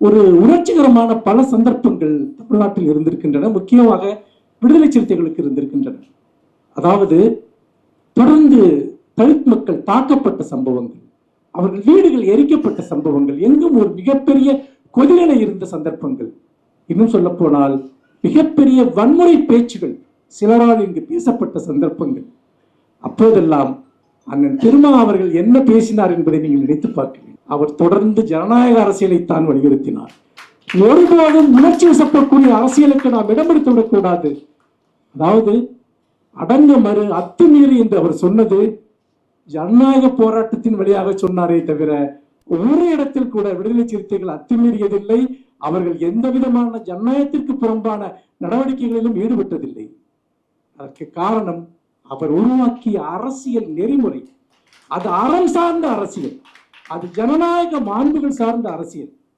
ஒரு உணர்ச்சிகரமான பல சந்தர்ப்பங்கள் தமிழ்நாட்டில் இருந்திருக்கின்றன. முக்கியமாக விடுதலை சிறுத்தைகளுக்கு இருந்திருக்கின்றன. அதாவது தொடர்ந்து தலித் மக்கள் தாக்கப்பட்ட சம்பவங்கள் அவர்கள் வீடுகள் எரிக்கப்பட்ட சம்பவங்கள் எங்கும் ஒரு மிகப்பெரிய கொதிநிலை இருந்த சந்தர்ப்பங்கள். இன்னும் சொல்ல போனால் மிகப்பெரிய வன்முறை பேச்சுகள் சிலரால் இங்கு பேசப்பட்ட சந்தர்ப்பங்கள். அப்போதெல்லாம் அண்ணன் திருமா அவர்கள் என்ன பேசினார் என்பதை நீங்கள் நினைத்து பார்க்கிறீர்கள் அவர் தொடர்ந்து ஜனநாயக அரசியலை தான் வலியுறுத்தினார். ஒருபோதும் உணர்ச்சி வசப்படக்கூடிய அரசியலுக்கு நாம் இடமெடுத்து விடக்கூடாது. அதாவது அடங்க மறு அத்துமீறி என்று அவர் சொன்னது ஜனநாயக போராட்டத்தின் வழியாக சொன்னாரே தவிர ஒரு இடத்தில் கூட விடுதலை சிறுத்தைகள் அத்துமீறியதில்லை. அவர்கள் எந்த விதமான ஜனநாயகத்திற்கு புறம்பான நடவடிக்கைகளிலும் ஈடுபட்டதில்லை. அதற்கு காரணம் அவர் உருவாக்கிய அரசியல் நெறிமுறை. அது அறம் சார்ந்த அரசியல். அது ஜனநாயக மாண்புகள் சார்ந்த அரசியல்.